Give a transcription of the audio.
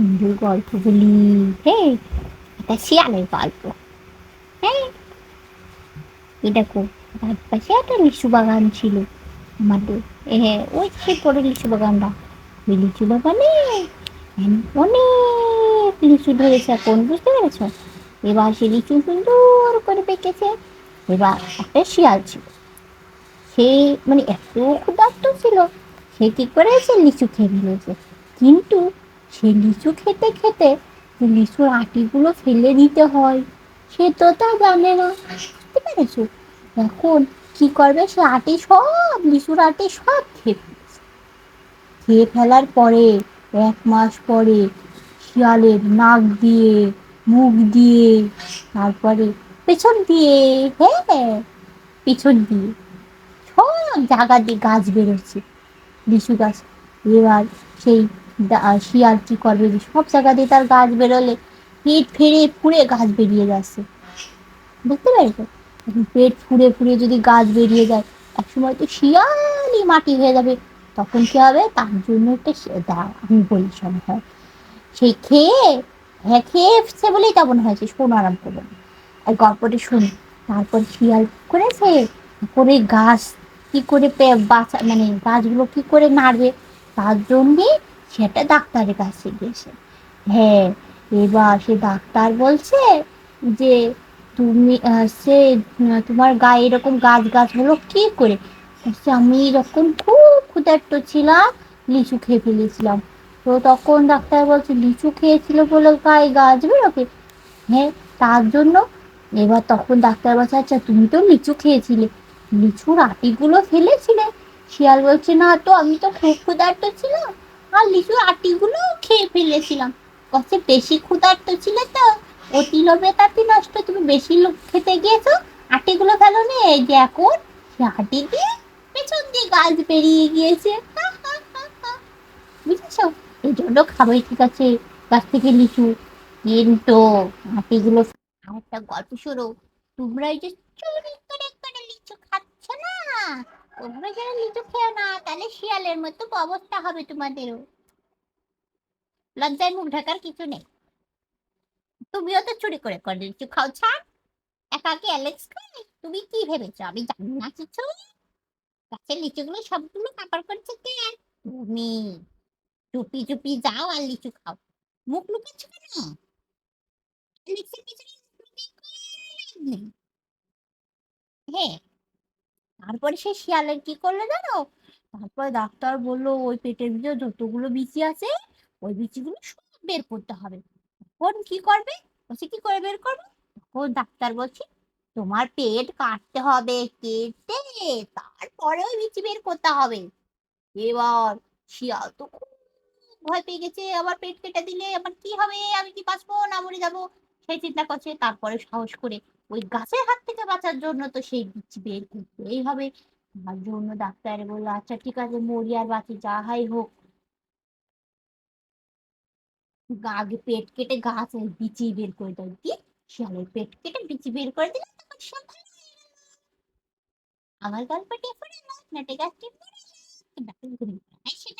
সুন্দর গল্প বলি। হ্যাঁ এটা শিয়ালের গল্প। হ্যাঁ দেখো তার পাশে একটা লিচু বাগান ছিল আমাদের। হ্যাঁ ওই সে পরে লিচু বাগানটা ওই লিচু বাগানে অনেক লিচু ধরেছে এখন, বুঝতে পেরেছ? এবার সে লিচু সুন্দর করে পেকেছে। এবার একটা শিয়াল ছিল। সে মানে এত ক্ষুধার্ত ছিল, সে কি করেছে লিচু খেয়ে ফেলেছে। কিন্তু সে লিচু খেতে খেতে লিচুর আটিগুলো ফেলে দিতে হয়। সে তো তা জানে না। বুঝতে পেরেছ? এখন কি করবে? সে আটি সব, লিচুর আটি সব খেয়ে খেয়ে ফেলার পরে, এক মাস পরে শিয়ালের নাক দিয়ে, মুখ দিয়ে, তারপরে পেছন দিয়ে হ্যাঁ পেছন দিয়ে সব জায়গা দিয়ে গাছ বেরোচ্ছে, লিচু গাছ। এবার সেই শিয়াল কি করবে? যে সব জায়গা দিয়ে তার গাছ বেরোলে, পেট ফেড়ে ফুড়ে গাছ বেরিয়ে যাচ্ছে। বুঝতে পেরেছ? পেট ফুড়ে ফুড়ে যদি গাছ বেরিয়ে যায় এক সময় তো শিয়ালই মাটি হয়ে যাবে। তখন কি হবে? তার জন্য একটা আমি বলি সময় হয় সেই খেয়ে হ্যাঁ খেয়ে এসছে বলেই তেমন হয়েছে, শোনো আরাম করবে আর গল্পটা শুনি। তারপর শিয়াল করেছে, করে গাছ কি করে বাঁচা মানে গাছগুলো কি করে নাড়বে? তার জন্যে সেটা ডাক্তারের কাছে গেছে। হ্যাঁ এবার সে ডাক্তার বলছে যে তুমি সে তোমার গায়ে এরকম গাছ গাছ হলো কি করে? আমি যখন খুব ক্ষুধার্ত ছিলাম, লিচু খেয়ে ফেলেছিলাম। তো তখন ডাক্তার বলছে, লিচু খেয়েছিল বলে গায়ে গাছ বেরোবে? হ্যাঁ তার জন্য। এবার তখন ডাক্তার বলছে আচ্ছা তুমি তো লিচু খেয়েছিলে। লিচুর আটিগুলো ফেলেছিলে? শিয়াল বলছে, না তো, আমি তো খুব ক্ষুধার্ত ছিলাম। আর লিচুর আটিগুলো খেয়ে ফেলেছিলাম। বলছে বেশি ক্ষুধার্ত ছিলে তো অতি লোভে তাতি নষ্ট। তুমি বেশি লোক খেতে গিয়েছো, আটিগুলো ফেলো নি এই যে এখন সে আটি দিয়ে পেছন দিয়ে গাছ বেরিয়ে গিয়েছে। বুঝেছ? এই জন্য খাবাই ঠিক আছে? গাছ থেকে লিচু, কিন্তু আটিগুলো আরেকটা গল্প শোনো। তোমরা এই যে চুরি করে করে লিচু খাচ্ছ না? তোমরা যারা লিচু খেও না, তাহলে শিয়ালের মতো অবস্থা হবে তোমাদেরও। লজ্জায় মুখ ঢাকার কিছু নেই। তুমিও তো চুরি করে করে লিচু খাও, ছাড়। অ্যালেক্স খাই, তুমি কি ভেবেছো? আমি জানি না কিছু। গাছের লিচুগুলো সবগুলো কাপড় করছে কে? তুমি। চুপি চুপি যাও আর লিচু খাও। মুখ লুকাচ্ছ কেন? অ্যালেক্সের পিছনে লুকিয়ে কোনো লাভ নেই। হ্যাঁ তারপরে সে শিয়ালের কি করল জানো? তারপরে ডাক্তার বলল, ওই পেটের ভিতরে যতগুলো বিচি আছে, ওই বিচিগুলো সব বের করতে হবে। তখন কি করবে? বলছে, কি করে বের করবে? তখন ডাক্তার বলছে, তোমার পেট কাটতে হবে, কেটে তারপরে ওই বিচি বের করতে হবে। এবার শিয়াল তো খুব ভয় পেয়ে গেছে আবার পেট কেটে দিলে আবার কি হবে? আমি কি বাঁচবো না মরে যাব? সেই চিন্তা করছে তারপরে সাহস করে ওই গাছের হাত থেকে বাঁচার জন্য তো সেই বিচি বের করতেই হবে তার জন্য ডাক্তার বলল আচ্ছা ঠিক আছে, মরি আর বাঁচি, যা হাই হোক। আগে পেট কেটে গাছ বিচি বের করে দেয়। কি? শিয়ালের পেট কেটে বিচি বের করে দিলে। আমার গল্পটি সেটা